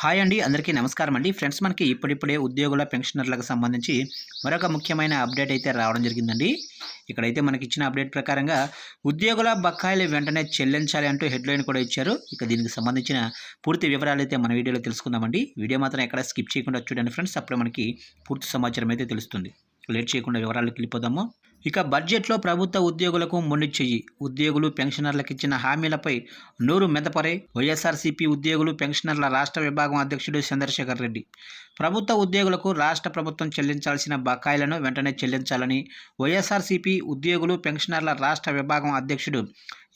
Hi అండి అందరికీ నమస్కారం అండి. ఫ్రెండ్స్ మనకి ఇప్పుడిప్పుడే ఉద్యోగుల పెన్షనర్లకు సంబంధించి మరొక ముఖ్యమైన అప్డేట్ అయితే రావడం జరిగిందండి. ఇక్కడైతే మనకి ఇచ్చిన అప్డేట్ ప్రకారంగా ఉద్యోగుల బకాయిలు వెంటనే చెల్లించాలి అంటూ హెడ్లైన్ కూడా ఇచ్చారు. ఇక దీనికి సంబంధించిన పూర్తి వివరాలు అయితే మన వీడియోలో తెలుసుకుందామండి. వీడియో మాత్రం ఎక్కడ స్కిప్ చేయకుండా చూడండి ఫ్రెండ్స్. అప్పుడే మనకి పూర్తి సమాచారం అయితే తెలుస్తుంది. లేట్ చేయకుండా వివరాలకు వెళ్ళిపోదాము ఇక బడ్జెట్లో ప్రభుత్వ ఉద్యోగులకు మొండి ఉద్యోగులు పెన్షనర్లకు ఇచ్చిన హామీలపై నూరు మెదపరే వైఎస్ఆర్సీపీ ఉద్యోగులు పెన్షనర్ల రాష్ట్ర విభాగం అధ్యక్షుడు చంద్రశేఖర్ రెడ్డి. ప్రభుత్వ ఉద్యోగులకు రాష్ట్ర ప్రభుత్వం చెల్లించాల్సిన బకాయిలను వెంటనే చెల్లించాలని వైఎస్ఆర్సీపీ ఉద్యోగులు పెన్షనర్ల రాష్ట్ర విభాగం అధ్యక్షుడు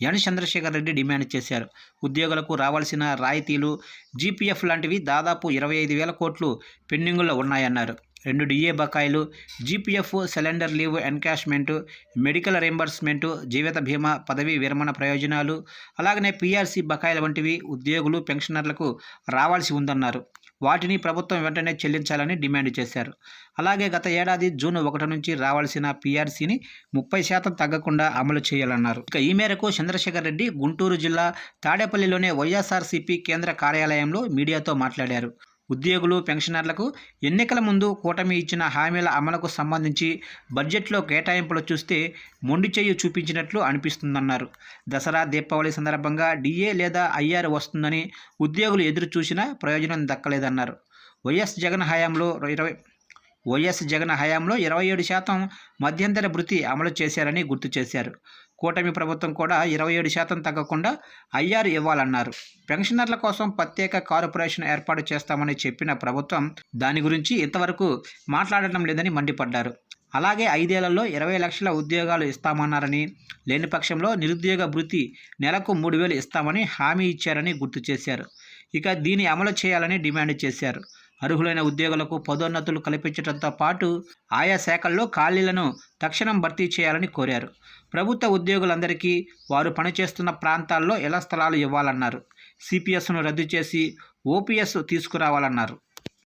ఎన్ చంద్రశేఖర్ రెడ్డి డిమాండ్ చేశారు. ఉద్యోగులకు రావాల్సిన రాయితీలు జీపీఎఫ్ లాంటివి దాదాపు ఇరవై ఐదు వేల కోట్లు పెండింగుల్లో ఉన్నాయన్నారు. రెండు డిఏ బకాయిలు GPF cylinder leave encashment medical reimbursement జీవిత బీమా పదవీ విరమణ ప్రయోజనాలు అలాగనే పీఆర్సీ బకాయిల వంటివి ఉద్యోగులు పెన్షనర్లకు రావాల్సి ఉందన్నారు. వాటిని ప్రభుత్వం వెంటనే చెల్లించాలని డిమాండ్ చేశారు. అలాగే గత ఏడాది జూన్ ఒకటి నుంచి రావాల్సిన పీఆర్సీని ముప్పై శాతం తగ్గకుండా అమలు చేయాలన్నారు. ఇక ఈ మేరకు చంద్రశేఖర్ రెడ్డి గుంటూరు జిల్లా తాడేపల్లిలోనే వైఎస్ఆర్సీపీ కేంద్ర కార్యాలయంలో మీడియాతో మాట్లాడారు. ఉద్యోగులు పెన్షనర్లకు ఎన్నికల ముందు కూటమి ఇచ్చిన హామీల అమలుకు సంబంధించి బడ్జెట్లో కేటాయింపులు చూస్తే మొండి చెయ్యి చూపించినట్లు అనిపిస్తుందన్నారు. దసరా దీపావళి సందర్భంగా డిఏ లేదా ఐఆర్ వస్తుందని ఉద్యోగులు ఎదురు చూసినా ప్రయోజనం దక్కలేదన్నారు. వైఎస్ జగన్ హయాంలో ఇరవై వైఎస్ జగన్ హయాంలో ఇరవై ఏడు శాతం మధ్యంతర భృతి అమలు చేశారని గుర్తు చేశారు. కూటమి ప్రభుత్వం కూడా ఇరవై ఏడు శాతం తగ్గకుండా ఐఆర్ ఇవ్వాలన్నారు. పెన్షనర్ల కోసం ప్రత్యేక కార్పొరేషన్ ఏర్పాటు చేస్తామని చెప్పిన ప్రభుత్వం దాని గురించి ఇంతవరకు మాట్లాడటం లేదని మండిపడ్డారు. అలాగే ఐదేళ్ళలో ఇరవై లక్షల ఉద్యోగాలు ఇస్తామన్నారని లేని పక్షంలో నిరుద్యోగ భృతి నెలకు మూడు వేలు ఇస్తామని హామీ ఇచ్చారని గుర్తు చేశారు. ఇక దీన్ని అమలు చేయాలని డిమాండ్ చేశారు. అర్హులైన ఉద్యోగులకు పదోన్నతులు కల్పించడంతో పాటు ఆయా శాఖల్లో ఖాళీలను తక్షణం భర్తీ చేయాలని కోరారు. ప్రభుత్వ ఉద్యోగులందరికీ వారు పనిచేస్తున్న ప్రాంతాల్లో ఇళ్ళ స్థలాలు ఇవ్వాలన్నారు. సిపిఎస్ను రద్దు చేసి ఓపీఎస్ తీసుకురావాలన్నారు.